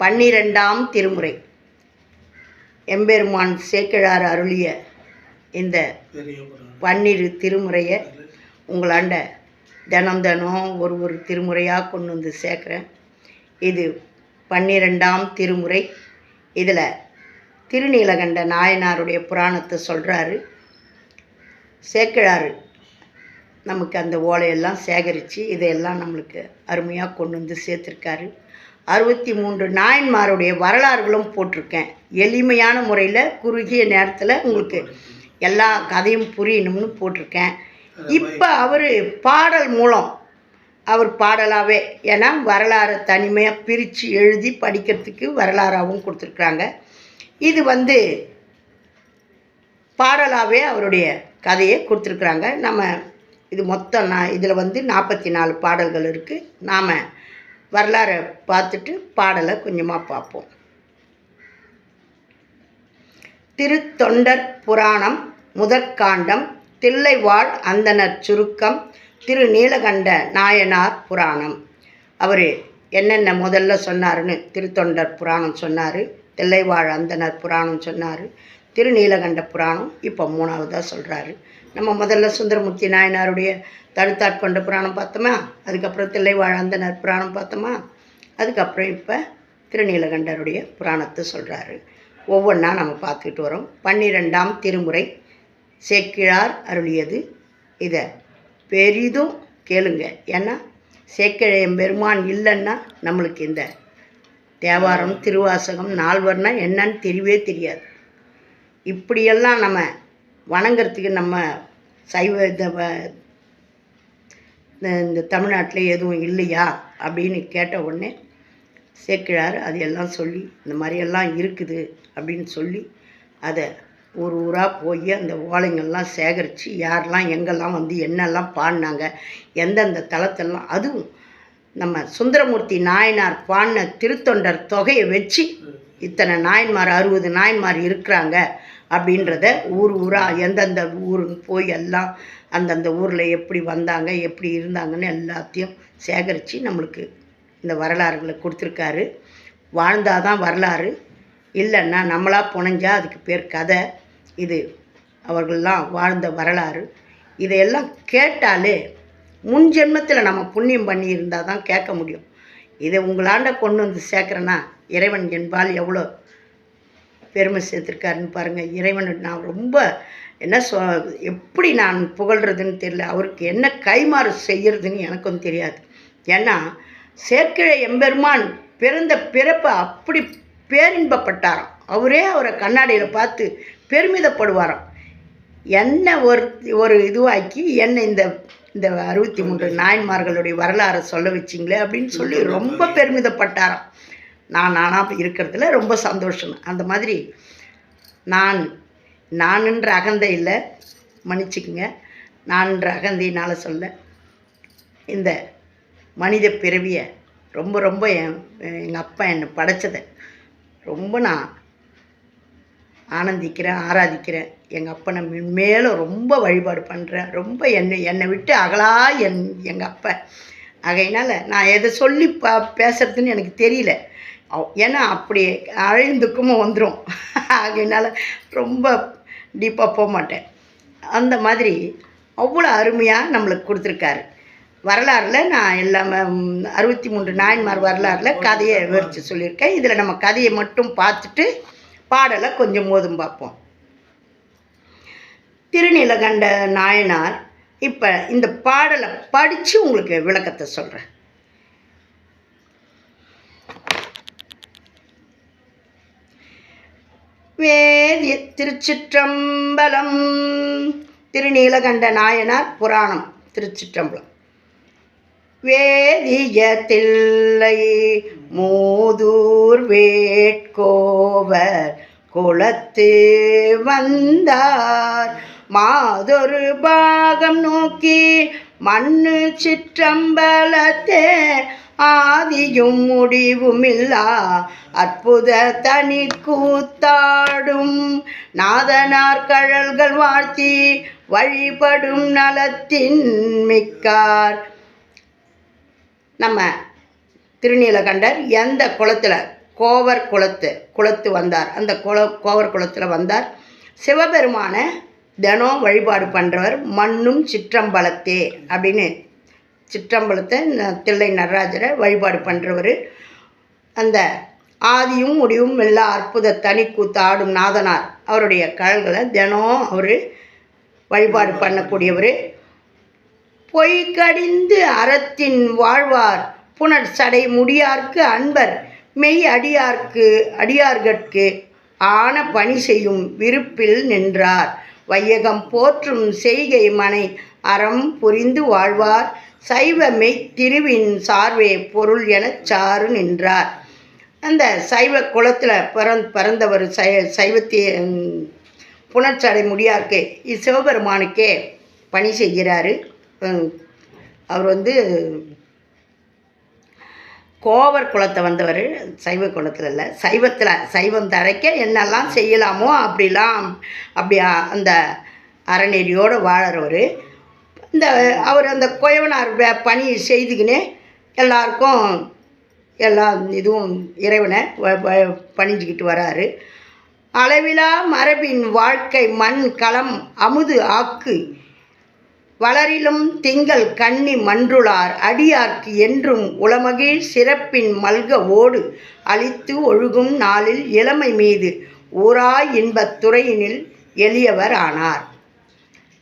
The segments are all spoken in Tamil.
பன்னிரெண்டாம் திருமுறை. எம்பெருமான் சேக்கிழார் அருளிய இந்த பன்னிரு திருமுறையை உங்களாண்ட தினம் தினம் ஒரு ஒரு திருமுறையாக கொண்டு வந்து சேர்க்குறேன். இது பன்னிரெண்டாம் திருமுறை. இதில் திருநீலகண்ட நாயனாருடைய புராணத்தை சொல்கிறாரு சேக்கிழார் நமக்கு அந்த ஓலையெல்லாம் சேகரித்து இதையெல்லாம் நம்மளுக்கு அருமையாக கொண்டு வந்து சேர்த்துருக்காரு. அறுபத்தி மூன்று நாயன்மாருடைய வரலாறுகளும் போட்டிருக்கேன். எளிமையான முறையில் குறுகிய நேரத்தில் உங்களுக்கு எல்லா கதையும் புரியணும்னு போட்டிருக்கேன். இப்போ அவர் பாடல் மூலம் அவர் பாடலாகவே ஏன்னா வரலாறை தனிமையாக பிரித்து எழுதி படிக்கிறதுக்கு வரலாறாகவும் கொடுத்துருக்குறாங்க. இது வந்து பாடலாகவே அவருடைய கதையை கொடுத்துருக்குறாங்க. நம்ம இது மொத்தம் நான் இதில் வந்து நாற்பத்தி நாலு பாடல்கள் இருக்குது நாம் வரலாறை பார்த்துட்டு பாடலை கொஞ்சமாக பார்ப்போம். திருத்தொண்டர் புராணம் முதற்காண்டம் தில்லைவாழ் அந்தனர் சுருக்கம் திரு நீலகண்ட நாயனார் புராணம். அவர் என்னென்ன முதல்ல சொன்னாருன்னு திருத்தொண்டர் புராணம் சொன்னார் தில்லைவாழ் அந்தனர் புராணம் சொன்னார் திருநீலகண்ட புராணம் இப்போ மூணாவதாக சொல்கிறாரு நம்ம முதல்ல சுந்தரமூர்த்தி நாயனாருடைய தடுத்தாட்கொண்ட புராணம் பார்த்தோமா? அதுக்கப்புறம் தில்லை அந்தனர் புராணம் பார்த்தோமா? அதுக்கப்புறம் இப்போ திருநீலகண்டருடைய புராணத்தை சொல்கிறாரு ஒவ்வொன்றா நம்ம பார்த்துக்கிட்டு வரோம். பன்னிரெண்டாம் திருமுறை சேக்கிழார் அருளியது இதை. பெரிதும் கேளுங்க. ஏன்னா சேக்கிழையம் பெருமான் இல்லைன்னா நம்மளுக்கு இந்த தேவாரம் திருவாசகம் நால்வர்னா என்னன்னு தெரியவே தெரியாது. இப்படியெல்லாம் நம்ம வணங்குறதுக்கு நம்ம சைவ இந்த இந்த- தமிழ்நாட்டில் எதுவும் இல்லையா அப்படின்னு கேட்ட உடனே சேக்கிழார் அதையெல்லாம் சொல்லி இந்த மாதிரியெல்லாம் இருக்குது அப்படின்னு சொல்லி அதை ஊர் ஊராக போய் அந்த ஓலைங்கள்லாம் சேகரித்து யாரெல்லாம் எங்கெல்லாம் வந்து என்னெல்லாம் பாடினாங்க எந்தெந்த தளத்தெல்லாம் அதுவும் நம்ம சுந்தரமூர்த்தி நாயனார் பாடின திருத்தொண்டர் தொகையை வச்சு இத்தனை நாயன்மார் அறுபது நாயன்மார் இருக்கிறாங்க அப்படின்றத ஊர் ஊராக எந்தெந்த ஊருக்கு போய் எல்லாம் அந்தந்த ஊரில் எப்படி வந்தாங்க எப்படி இருந்தாங்கன்னு எல்லாத்தையும் சேகரித்து நம்மளுக்கு இந்த வரலாறுகளை கொடுத்துருக்காரு. வாழ்ந்தால் தான் வரலாறு. இல்லைன்னா நம்மளாக புனைஞ்சால் அதுக்கு பேர் கதை. இது அவர்கள்லாம் வாழ்ந்த வரலாறு. இதையெல்லாம் கேட்டாலே முன் ஜென்மத்தில் நம்ம புண்ணியம் பண்ணியிருந்தால் தான் கேட்க முடியும். இதை உங்களாண்ட கொண்டு வந்து சேர்க்குறேன்னா இறைவன் என்பால் எவ்வளோ பெருமை சேர்த்துருக்காருன்னு பாருங்கள் இறைவனை நான் ரொம்ப என்ன சொ எப்படி நான் புகழ்கிறதுன்னு தெரியல. அவருக்கு என்ன கைமாறு செய்யறதுன்னு எனக்கும் தெரியாது. ஏன்னா சேர்க்கிழ எம்பெருமான் பிறந்த பிறப்பை அப்படி பேரின்பப்பட்டாராம். அவரே அவரை கண்ணாடியில் பார்த்து பெருமிதப்படுவாராம். என்ன ஒரு ஒரு இதுவாக்கி என்ன இந்த இந்த அறுபத்தி மூன்று நாயன்மார்களுடைய வரலாறை சொல்ல வச்சிங்களே அப்படின்னு சொல்லி ரொம்ப பெருமிதப்பட்டாராம். நான் நானாக இருக்கிறதுல ரொம்ப சந்தோஷம். அந்த மாதிரி நான் நானுன்ற அகந்தை இல்லை. மன்னிச்சுக்குங்க. நான்ன்ற அகந்தையினால் சொல்ல. இந்த மனித பிறவியை ரொம்ப ரொம்ப என் எங்கள் அப்பா என்னை படைச்சதை ரொம்ப நான் ஆனந்திக்கிறேன் ஆராதிக்கிறேன். எங்கள் அப்பனை மேலும் ரொம்ப வழிபாடு பண்ணுறேன் ரொம்ப என்னை என்னை விட்டு அகலா என் எங்கள் அப்பா. ஆகையினால் நான் எதை சொல்லி ப பேசுகிறதுன்னு எனக்கு தெரியல. ஏன்னா அப்படி அழிந்துக்கும் வந்துடும் ஆகையினால ரொம்ப டீப்பாக போக மாட்டேன். அந்த மாதிரி அவ்வளோ அருமையாக நம்மளுக்கு கொடுத்துருக்காரு. வரலாறில் நான் எல்லாமே அறுபத்தி மூன்று நாயன்மார் வரலாறில் கதையை விவரித்து சொல்லியிருக்கேன். இதில் நம்ம கதையை மட்டும் பார்த்துட்டு பாடலை கொஞ்சம் மோதும் பார்ப்போம். திருநீலகண்ட நாயனார் இப்போ இந்த பாடலை படித்து உங்களுக்கு விளக்கத்தை சொல்கிறேன் வேதிய திருச்சிற்றம்பலம். திருநீலகண்ட நாயனார் புராணம் திருச்சிற்றம்பலம். வேதிய தில்லை மூதூர் வேட்கோவர் குளத்து வந்தார். மாதொரு பாகம் நோக்கி மண்ணு சிற்றம்பலத்தே ஆதியும் முடிவுமில்லா அற்புத தனி கூத்தாடும். நாதனார் கழல்கள் வாழ்த்தி வழிபடும் நலத்தின் மிக்கார். நம்ம திருநீலகண்டர் எந்த குளத்தில் கோவர் குளத்து குளத்து வந்தார். அந்த குள கோவர் குளத்தில் வந்தார். சிவபெருமான தினம் வழிபாடு பண்ணுறவர் மண்ணும் சிற்றம்பலத்தே அப்படின்னு சிற்றம்பலத்தை ந- தில்லை நடராஜரை வழிபாடு பண்ணுறவர் அந்த ஆதியும் முடிவும் எல்லா அற்புத தனி கூத்து ஆடும் நாதனார் அவருடைய கழல்களை தினம் அவர் வழிபாடு பண்ணக்கூடியவர். பொய் கடிந்து அறத்தின் வாழ்வார் புனர் சடை முடியார்க்கு அன்பர் மெய் அடியார்க்கு அடியார்கட்கு ஆன பணி செய்யும் விருப்பில் நின்றார். வையகம் போற்றும் செய்கை மனை அறம் புரிந்து வாழ்வார். சைவமை திருவின் சார்வே பொருள் எனச் சாறு நின்றார். அந்த சைவ குலத்தில் பிறந் பிறந்தவர் சை சைவத்திய புணர்ச்சடை முடியாருக்கு சிவபெருமானுக்கே பணி செய்கிறாரு. அவர் வந்து கோவர் குலத்தை வந்தவர் சைவ குலத்தில் இல்லை சைவத்தில் சைவம் தரைக்க என்னெல்லாம் செய்யலாமோ அப்படிலாம் அப்படி அந்த அறநெறியோடு வாழறவர். இந்த அவர் அந்த குயவனார் பணி செய்துக்கினே எல்லாருக்கும் எல்லா இதுவும் இறைவனை வ- பணிஞ்சுக்கிட்டு வராரு. அளவிலா மரபின் வாழ்க்கை மண் களம் அமுது ஆக்கு. வளரிலும் திங்கள் கன்னி மன்றுளார். அடியார்க்கு என்றும் உளமகிழ் சிறப்பின் மல்க ஓடு. அழித்து ஒழுகும் நாளில் இளமை மீது. ஊராய் இன்பத் துறையினில் எளியவர் ஆனார்.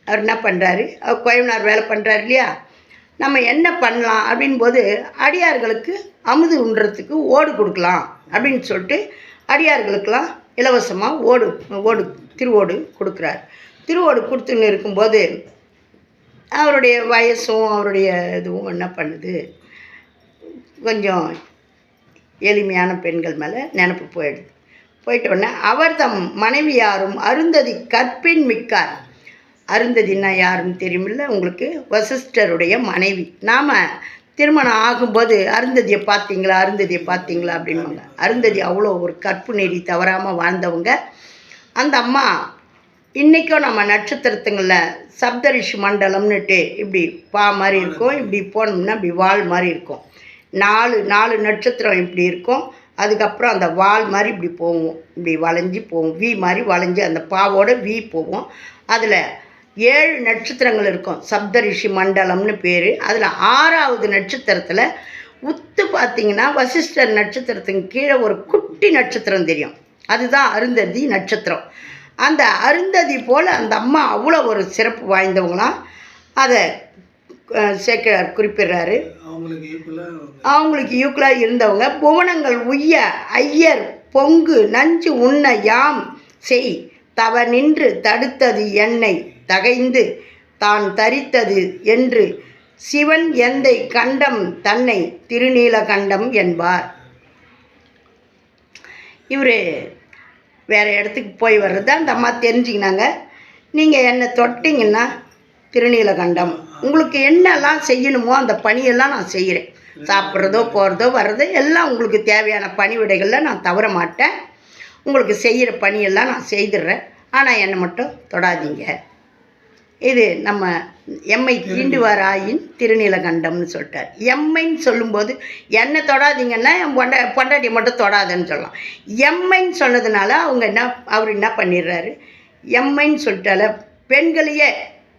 அவர் என்ன பண்ணுறாரு அவர் கோயம்புனார் வேலை பண்ணுறாரு இல்லையா? நம்ம என்ன பண்ணலாம் அப்படின் போது அடியார்களுக்கு அமுது உண்றதுக்கு ஓடு கொடுக்கலாம் அப்படின்னு சொல்லிட்டு அடியார்களுக்கெல்லாம் இலவசமாக ஓடு ஓடு திருவோடு கொடுக்குறார். திருவோடு கொடுத்துன்னு இருக்கும்போது அவருடைய வயசும் அவருடைய இதுவும் என்ன பண்ணுது? கொஞ்சம் எளிமையான பெண்கள் மேலே நினப்பு போயிடுது. போயிட்டோடனே அவர் தம் மனைவியாரும் அருந்ததி கற்பின் மிக்கார். அருந்ததின்னா யாருன்னு தெரியுமில்ல? உங்களுக்கு வசிஷ்டருடைய மனைவி. நாம் திருமணம் ஆகும்போது அருந்ததியை பார்த்தீங்களா? அருந்ததியை பார்த்தீங்களா? அப்படின்வாங்க அருந்ததி அவ்வளோ ஒரு கற்பு நெறி தவறாமல் வாழ்ந்தவங்க. அந்த அம்மா இன்றைக்கும் நம்ம நட்சத்திரத்துங்களில் சப்தரிஷி மண்டலம்னுட்டு இப்படி பா மாதிரி இருக்கும். இப்படி போனோம்னா இப்படி வால் மாதிரி இருக்கும். நாலு நாலு நட்சத்திரம் இப்படி இருக்கும். அதுக்கப்புறம் அந்த வால் மாதிரி இப்படி போவோம். இப்படி வளைஞ்சி போவோம். வி மாதிரி வளைஞ்சி அந்த பாவோட வி போவோம். அதில் ஏழு நட்சத்திரங்கள் இருக்கும். சப்தரிஷி மண்டலம்னு பேர். அதில் ஆறாவது நட்சத்திரத்தில் உத்து பார்த்தீங்கன்னா வசிஷ்டர் நட்சத்திரத்துக்கு கீழே ஒரு குட்டி நட்சத்திரம் தெரியும். அதுதான் அருந்ததி நட்சத்திரம். அந்த அருந்ததி போல் அந்த அம்மா அவ்வளோ ஒரு சிறப்பு வாய்ந்தவங்களாம் அதை சேக்கிழார் குறிப்பிடுறாரு. அவங்களுக்கு ஈக்குவலாக இருந்தவங்க. புவனங்கள் உய்ய ஐயர் பொங்கு நஞ்சு உண்ண யாம் செய். தவ நின்று தடுத்தது என்னை. தகைந்து தான் தரித்தது என்று சிவன் எந்தை கண்டம் தன்னை திருநீலகண்டம் என்பார். இவர் வேறு இடத்துக்கு போய் வர்றது அந்த அம்மா தெரிஞ்சுக்கினாங்க. நீங்கள் என்னை தொட்டிங்கன்னா திருநீலகண்டம். உங்களுக்கு என்னெல்லாம் செய்யணுமோ அந்த பணியெல்லாம் நான் செய்கிறேன். சாப்பிட்றதோ போகிறதோ வர்றதோ எல்லாம் உங்களுக்கு தேவையான பணிவிடைகளில் நான் தவற மாட்டேன். உங்களுக்கு செய்கிற பணியெல்லாம் நான் செய்துடுறேன். ஆனால் என்னை மட்டும் தொடாதீங்க. இது நம்ம எம்மை தீண்டுவாராயின் திருநீலகண்டம்னு சொல்லிட்டார். எம்மைன்னு சொல்லும்போது என்னை தொடாதீங்கன்னா என் பொண்ட பொண்டாட்டியை மட்டும் தொடாதுன்னு சொல்லலாம். எம்மைன்னு சொன்னதுனால அவங்க என்ன அவர் என்ன பண்ணிடுறாரு? எம்மைன்னு சொல்லிட்டால பெண்களையே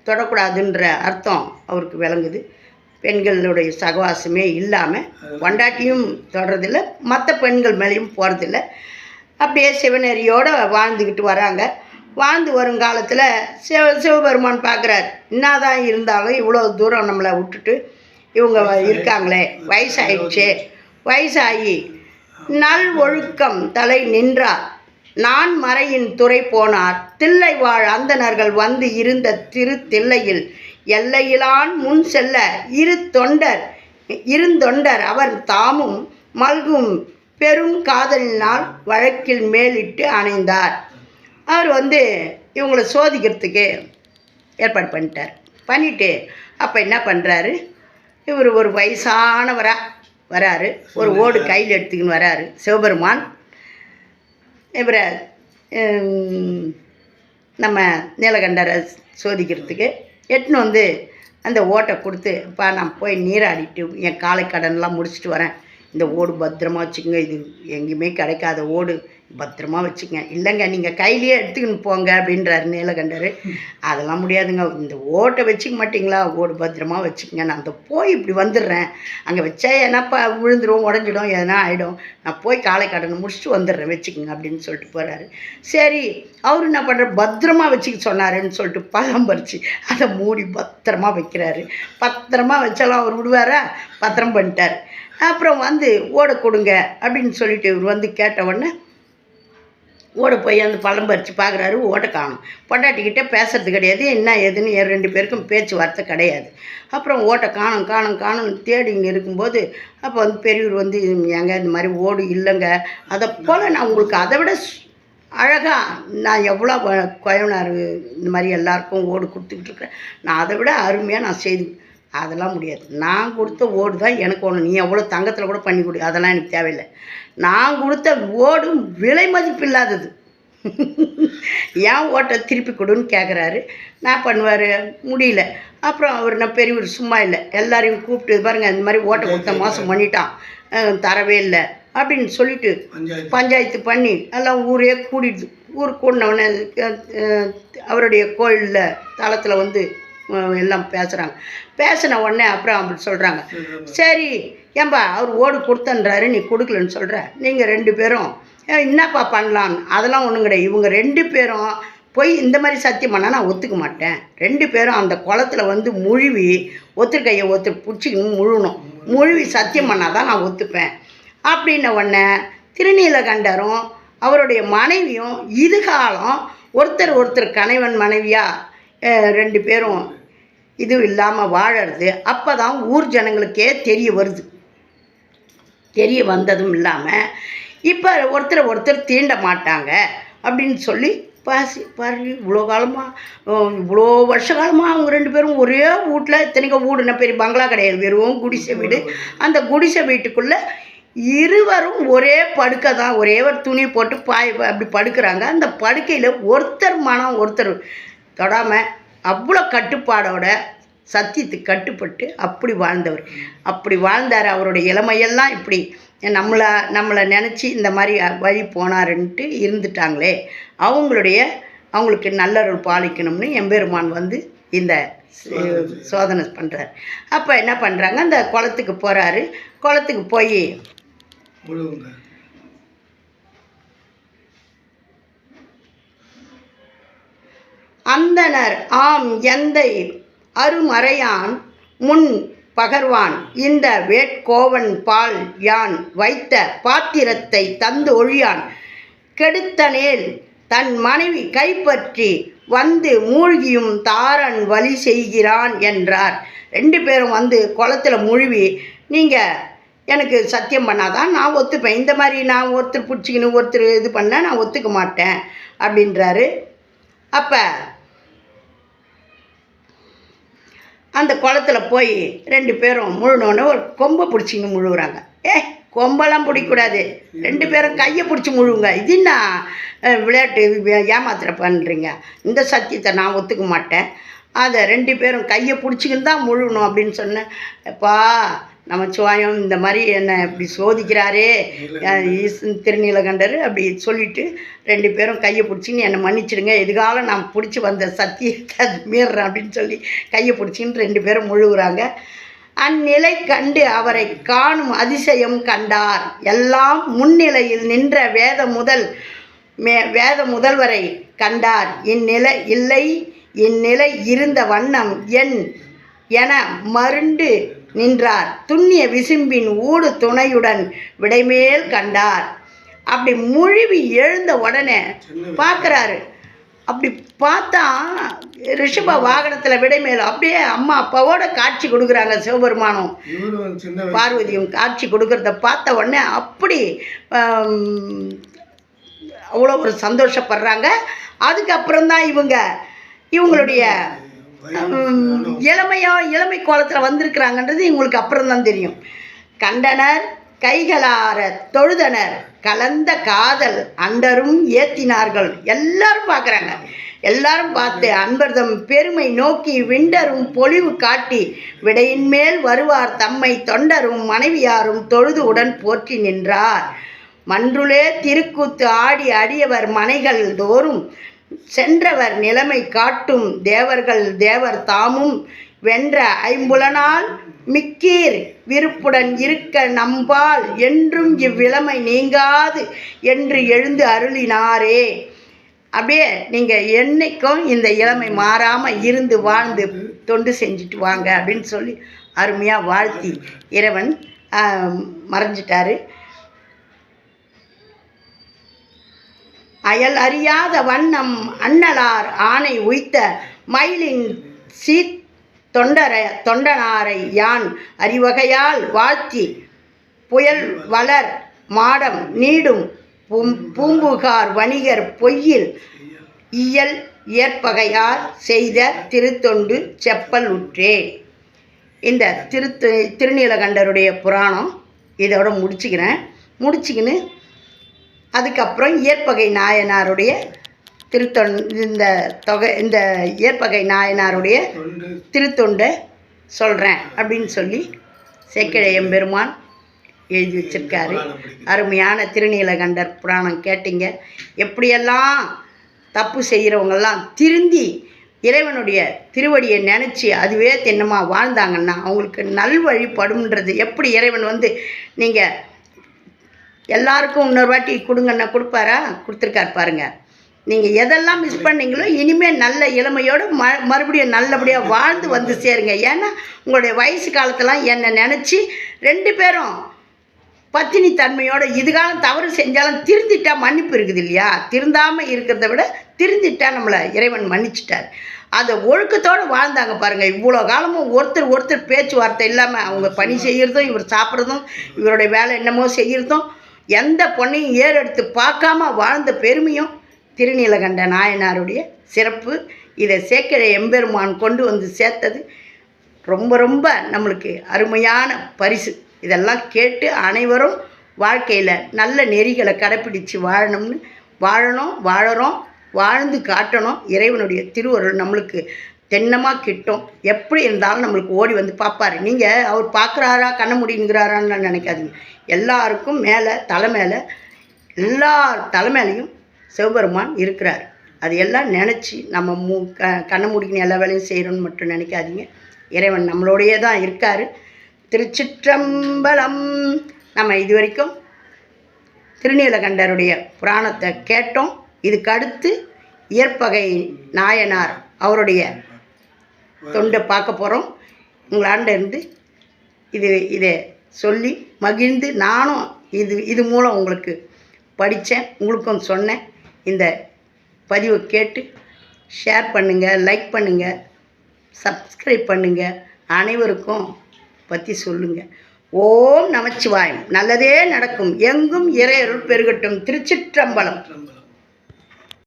தொடக்கூடாதுன்ற அர்த்தம் அவருக்கு விளங்குது. பெண்களுடைய சகவாசமே இல்லாமல் பொண்டாட்டியும் தொடரதில்லை மற்ற பெண்கள் மேலேயும் போகிறதில்ல அப்படியே சிவநெறியோடு வாழ்ந்துக்கிட்டு வராங்க. வாழ்ந்து வரும் காலத்தில் சிவ சிவபெருமான் பார்க்குறாரு என்னதான் இருந்தாலும் இவ்வளோ தூரம் நம்மளை விட்டுட்டு இவங்க இருக்காங்களே வயசாயிடுச்சே. வயசாகி நல் ஒழுக்கம் தலை நின்றார் நான் மறையின் துறை போனார். தில்லை வாழ் அந்தணர்கள் வந்து இருந்த திரு தில்லையில் எல்லையிலான் முன் செல்ல இரு தொண்டர் இருந்தொண்டர் அவர் தாமும் மல்கும் பெரும் காதலினால் வழக்கில் மேலிட்டு அணைந்தார். அவர் வந்து இவங்களை சோதிக்கிறதுக்கு ஏற்பாடு பண்ணிட்டார். பண்ணிட்டு அப்போ என்ன பண்ணுறாரு இவர் ஒரு வயசானவரா வராரு. ஒரு ஓடு கையில் எடுத்துக்கின்னு வராரு. சிவபெருமான். இவரை நம்ம நீலகண்டரை சோதிக்கிறதுக்கு எட்டுன்னு வந்து அந்த ஓட்டை கொடுத்து இப்போ நான் போய் நீராடிட்டு என் காலை கடன்லாம் முடிச்சுட்டு வரேன். இந்த ஓடு பத்திரமா வச்சுக்கோங்க. இது எங்கேயுமே கிடைக்காத ஓடு. பத்திரமா வச்சுக்கங்க. இல்லைங்க நீங்கள் கையிலேயே எடுத்துக்கின்னு போங்க அப்படின்றாரு நீலகண்டர். அதெல்லாம் முடியாதுங்க. இந்த ஓட்டை வச்சுக்க மாட்டிங்களா? ஓடு பத்திரமா வச்சுக்கோங்க. நான் அந்த போய் இப்படி வந்துடுறேன். அங்கே வச்சா என்னப்பா விழுந்துடும் உடஞ்சிடும் எதனா ஆகிடும் நான் போய் காலை கடனை முடிச்சுட்டு வந்துடுறேன் வச்சுக்கோங்க அப்படின்னு சொல்லிட்டு போகிறாரு சரி அவர் என்ன பண்ணுற பத்திரமா வச்சுக்க சொன்னாருன்னு சொல்லிட்டு பழம் பறிச்சு அதை மூடி பத்திரமா வைக்கிறாரு. பத்திரமா வச்சாலும் அவர் விடுவாரா? பத்திரம் பண்ணிட்டார். அப்புறம் வந்து ஓட கொடுங்க அப்படின்னு சொல்லிட்டு இவர் வந்து கேட்ட உடனே ஓட போய் அந்த பழம் பறித்து பார்க்குறாரு ஓட காணும். பொண்டாட்டிக்கிட்டே பேசுறது கிடையாது என்ன ஏதுன்னு ரெண்டு பேருக்கும் பேச்சுவார்த்தை கிடையாது. அப்புறம் ஓட்டை காணும் காணும் காணும் இங்கே இருக்கும்போது அப்போ வந்து பெரியவர் வந்து ஏங்க இந்த மாதிரி ஓடு இல்லைங்க. அதை போல் நான் உங்களுக்கு அதை விட அழகாக நான் எவ்வளோ கோயவனார் இந்த மாதிரி எல்லாருக்கும் ஓடு கொடுத்துக்கிட்டு இருக்கிறேன் நான் அதை விட அருமையாக நான் செய்து அதெல்லாம் முடியாது. நான் கொடுத்த ஓடு தான் எனக்கு ஒன்று நீ எவ்வளோ தங்கத்தில் கூட பண்ணி கொடு. அதெல்லாம் எனக்கு தேவையில்லை. நான் கொடுத்த ஓடு விலை மதிப்பு இல்லாதது. ஏன் ஓட்டை திருப்பி கொடுன்னு கேட்குறாரு நான் பண்ணுவார். முடியல. அப்புறம் அவர் நான் பெரியவர் சும்மா இல்லை. எல்லாரையும் கூப்பிட்டு பாருங்க இந்த மாதிரி ஓட்டை கொடுத்த மோசம் பண்ணிட்டான். தரவே இல்லை. அப்படின்னு சொல்லிட்டு பஞ்சாயத்து. பண்ணி எல்லாம் ஊரே கூடிடுது. ஊர் கூடினவுடனே அவருடைய கோயிலில் தளத்தில் வந்து எல்லாம் பேசுகிறாங்க பேசின உடனே அப்புறம் அப்படி சொல்கிறாங்க சரி ஏம்பா அவர் ஓடு கொடுத்தன்றாரு நீ கொடுக்கலன்னு சொல்கிற நீங்கள் ரெண்டு பேரும் "ஏய், என்னப்பா பண்ணலாம் அதெல்லாம் ஒன்றும் கிடையாது. இவங்க ரெண்டு பேரும் போய் இந்த மாதிரி சத்தியம் பண்ணால் நான் ஒத்துக்க மாட்டேன். ரெண்டு பேரும் அந்த குளத்துல வந்து முழுவி ஒருத்தர் கையை ஒருத்தர் பிடிச்சிக்கணும் முழுகணும். முழுவி சத்தியம் பண்ணால் தான் நான் ஒத்துப்பேன். அப்படின்ன உடனே திருநீலகண்டரும் அவருடைய மனைவியும் இதுகாலம் ஒருத்தர் ஒருத்தர் கணவன் மனைவியாக ரெண்டு பேரும் இது இல்லாமல் வாழறது. அப்போ தான் ஊர் ஜனங்களுக்கே தெரிய வருது. தெரிய வந்ததும் இல்லாமல் இப்போ ஒருத்தரை ஒருத்தர் தீண்ட மாட்டாங்க அப்படின்னு சொல்லி பாசி பாரு இவ்வளோ காலமாக இவ்வளோ வருஷ காலமாக அவங்க ரெண்டு பேரும் ஒரே வீட்டில் இத்தனைக்கும் வீடுன பெரிய பங்களா கிடையாது. வெறும் குடிசை வீடு. அந்த குடிசை வீட்டுக்குள்ளே இருவரும் ஒரே படுக்கை தான். ஒரே ஒரு துணி போட்டு பாய் அப்படி படுக்கிறாங்க. அந்த படுக்கையில் ஒருத்தர் மனம் ஒருத்தர் தொடாமல் அவ்வளோ கட்டுப்பாடோட சத்தியத்துக்கு கட்டுப்பட்டு அப்படி வாழ்ந்தவர். அப்படி வாழ்ந்தார் அவருடைய இளமையெல்லாம் இப்படி. நம்மளை நம்மளை நினச்சி இந்த மாதிரி வழி போனாருன்ட்டு இருந்துட்டாங்களே. அவங்களுடைய அவங்களுக்கு நல்லருள் பாலிக்கணும்னு எம்பெருமான் வந்து இந்த சோதனை பண்ணுறாரு அப்போ என்ன பண்ணுறாங்க அந்த குளத்துக்கு போகிறாரு குளத்துக்கு போய் அந்தனர் ஆம் எந்தை அருமறையான் முன் பகர்வான். இந்த வேட்கோவன் பால் யான் வைத்த பாத்திரத்தை தந்து ஒழியான். கெடுத்தனேல் தன் மனைவி கைப்பற்றி வந்து மூழ்கியும் தாரன் வழி செய்கிறான் என்றார். ரெண்டு பேரும் வந்து குளத்துல மூழ்கி நீங்கள் எனக்கு சத்தியம் பண்ணாதான் நான் ஒத்துப்பேன். இந்த மாதிரி நான் ஒருத்தர் பிடிச்சிக்கின்னு ஒருத்தர் இது பண்ணால் நான் ஒத்துக்க மாட்டேன் அப்படின்றாரு. அப்போ அந்த குளத்துல போய் ரெண்டு பேரும் முழுனோன்னு ஒரு கொம்பை பிடிச்சிங்க முழுகிறாங்க ஏ கொம்பெல்லாம் பிடிக்கக்கூடாது. ரெண்டு பேரும் கையை பிடிச்சி முழுவுங்க. இது என்ன விளையாட்டு வே- ஏமாத்திர பண்ணுறீங்க இந்த சத்தியத்தை நான் ஒத்துக்க மாட்டேன். அதை ரெண்டு பேரும் கையை பிடிச்சிக்கின்னு தான் முழுகணும் அப்படின்னு சொன்னேன். எப்பா நமச்சிவாயம் இந்த மாதிரி என்னை இப்படி சோதிக்கிறாரே திருநீலகண்டர் அப்படி சொல்லிட்டு ரெண்டு பேரும் கையை பிடிச்சின்னு என்னை மன்னிச்சிடுங்க எதுக்கால நான் பிடிச்சி வந்த சத்தியத்தை அது மீறுறேன் அப்படின்னு சொல்லி கையை பிடிச்சின்னு ரெண்டு பேரும் முழுகுறாங்க. அந்நிலை கண்டு அவரை காணும் அதிசயம் கண்டார். எல்லாம் முன்னிலையில் நின்ற வேத முதல் மே வேத முதல்வரை கண்டார். இந்நிலை இல்லை இந்நிலை இருந்த வண்ணம் என் என மருண்டு நின்றார். துண்ணிய விசும்பின் ஊடு துணையுடன் விடைமேல் கண்டார். அப்படி முழுவி எழுந்த உடனே பார்க்குறாரு. அப்படி பார்த்தா ரிஷப வாகனத்தில் விடைமேல் அப்படியே அம்மா அப்பாவோட காட்சி கொடுக்குறாங்க சிவபெருமானம். பார்வதியும் காட்சி கொடுக்கறத பார்த்த உடனே அப்படி அவ்வளோ ஒரு சந்தோஷப்படுறாங்க. அதுக்கப்புறம் தான் இவங்க இவங்களுடைய இளமையோ இளமை கோலத்தில் வந்திருக்கிறாங்கன்றது இவங்களுக்கு அப்புறம் தான் தெரியும். கண்டனர் கைகளார தொழுதனர் கலந்த காதல் அண்டரும் ஏத்தினார்கள். எல்லாரும் பார்க்குறாங்க. எல்லாரும் பார்த்து அன்பர்தம் பெருமை நோக்கி விண்டரும் பொலிவு காட்டி விடையின் மேல் வருவார் தம்மை தொண்டரும் மனைவியாரும் தொழுது உடன் போற்றி நின்றார். மன்றுளே திருக்கூத்து ஆடி அடியவர் மனைகள் தோறும் சென்றவர் நிலைமை காட்டும் தேவர்கள் தேவர் தாமும் வென்ற ஐம்புலனால் மிக்கீர் விருப்புடன் இருக்க நம்பால் என்றும் இவ்விளமை நீங்காது என்று எழுந்து அருளினாரே. அப்படியே நீங்கள் என்னைக்கும் இந்த இளமை மாறாமல் இருந்து வாழ்ந்து தொண்டு செஞ்சுட்டு வாங்க அப்படின்னு சொல்லி அருமையாக வாழ்த்தி. இறைவன் மறைஞ்சிட்டாரு. அயல் அறியாத வண்ணம் அண்ணலார் ஆணை உய்த்த மயிலின் சீத் தொண்டர தொண்டனாரை யான் அறிவகையால் வாழ்த்தி புயல் வளர் மாடம் நீடும் பூம்புகார் வணிகர் பொய்யில் இயல் இயற்பகையார் செய்த திருத்தொண்டு செப்பல் உற்றேன் இந்த திருத்து திருநீலகண்டருடைய புராணம் இதோட முடிச்சுக்கிறேன். முடிச்சுக்கின்னு அதுக்கப்புறம் இயற்பகை நாயனாருடைய திருத்தொன் இந்த தொகை இந்த இயற்பகை நாயனாருடைய தொண்டு. திருத்தொண்டை சொல்கிறேன் அப்படின்னு சொல்லி சேக்கிழ எம்பெருமான் எழுதி வச்சிருக்காரு. அருமையான திருநீலகண்டர் புராணம் கேட்டீங்க. எப்படியெல்லாம் தப்பு செய்கிறவங்கெல்லாம் திருந்தி இறைவனுடைய திருவடியை நினச்சி அதுவே திண்ணமாக வாழ்ந்தாங்கன்னா அவங்களுக்கு நல்வழிப்படும்ன்றது எப்படி இறைவன் வந்து நீங்கள் எல்லாருக்கும் இன்னொரு வாட்டி கொடுங்கன்னா கொடுப்பாரா? கொடுத்துருக்காரு பாருங்க. நீங்கள் எதெல்லாம் மிஸ் பண்ணீங்களோ இனிமேல் நல்ல இளமையோடு ம மறுபடியும் நல்லபடியாக வாழ்ந்து வந்து சேருங்க. ஏன்னா உங்களுடைய வயசு காலத்தெல்லாம் என்னை நினச்சி ரெண்டு பேரும் பத்தினி தன்மையோட இதுகாலம் தவறு செஞ்சாலும் திருந்திட்டா மன்னிப்பு இருக்குது இல்லையா? திருந்தாமல் இருக்கிறத விட திருந்திட்டா நம்மளை இறைவன் மன்னிச்சிட்டார். அந்த ஒழுக்கத்தோடு வாழ்ந்தாங்க பாருங்கள் இவ்வளோ காலமும் ஒருத்தர் ஒருத்தர் பேச்சுவார்த்தை இல்லாமல் அவங்க பணி செய்கிறதும் இவர் சாப்பிட்றதும் இவருடைய வேலை என்னமோ செய்கிறதும் எந்த பொண்ணையும் ஏறெடுத்து பார்க்காம வாழ்ந்த பெருமையும் திருநீலகண்ட நாயனாருடைய சிறப்பு. இதை சேக்கிழ எம்பெருமான் கொண்டு வந்து சேர்த்தது. ரொம்ப ரொம்ப நம்மளுக்கு அருமையான பரிசு. இதெல்லாம் கேட்டு அனைவரும் வாழ்க்கையில் நல்ல நெறிகளை கடைப்பிடித்து வாழணும்னு வாழணும் வாழறோம் வாழ்ந்து காட்டணும். இறைவனுடைய திருவருள் நம்மளுக்கு தென்னமாக கிட்டும். எப்படி இருந்தாலும் நம்மளுக்கு ஓடி வந்து பார்ப்பாரு. நீங்கள் அவர் பார்க்குறாரா கண்ண முடிங்கிறாரான்னு நினைக்காதீங்க. எல்லாருக்கும் மேலே தலை மேலே எல்லா தலைமையிலையும் சிவபெருமான் இருக்கிறார். அது எல்லாம் நினச்சி நம்ம மூ க கண்ண முடிக்கணும் எல்லா வேலையும் செய்கிறோன்னு மட்டும் நினைக்காதீங்க. இறைவன் நம்மளோடையே தான் இருக்கார். திருச்சிற்றம்பலம் நம்ம இது வரைக்கும் திருநீலகண்டருடைய புராணத்தை கேட்டோம். இதுக்கு அடுத்து இயற்பகை நாயனார் அவருடைய தொண்டை பார்க்க போகிறோம் உங்களாண்ட இருந்து இது இதை சொல்லி மகிழ்ந்து நானும் இது இது மூலம் உங்களுக்கு படித்தேன் உங்களுக்கும் சொன்னேன். இந்த பதிவை கேட்டு ஷேர் பண்ணுங்கள் லைக் பண்ணுங்கள் சப்ஸ்கிரைப் பண்ணுங்கள் அனைவருக்கும் பற்றி சொல்லுங்கள் ஓம் நமச்சிவாயம். நல்லதே நடக்கும். எங்கும் இறையருள் பெருகட்டும். திருச்சிற்றம்பலம் திருச்சிற்றம்பலம்.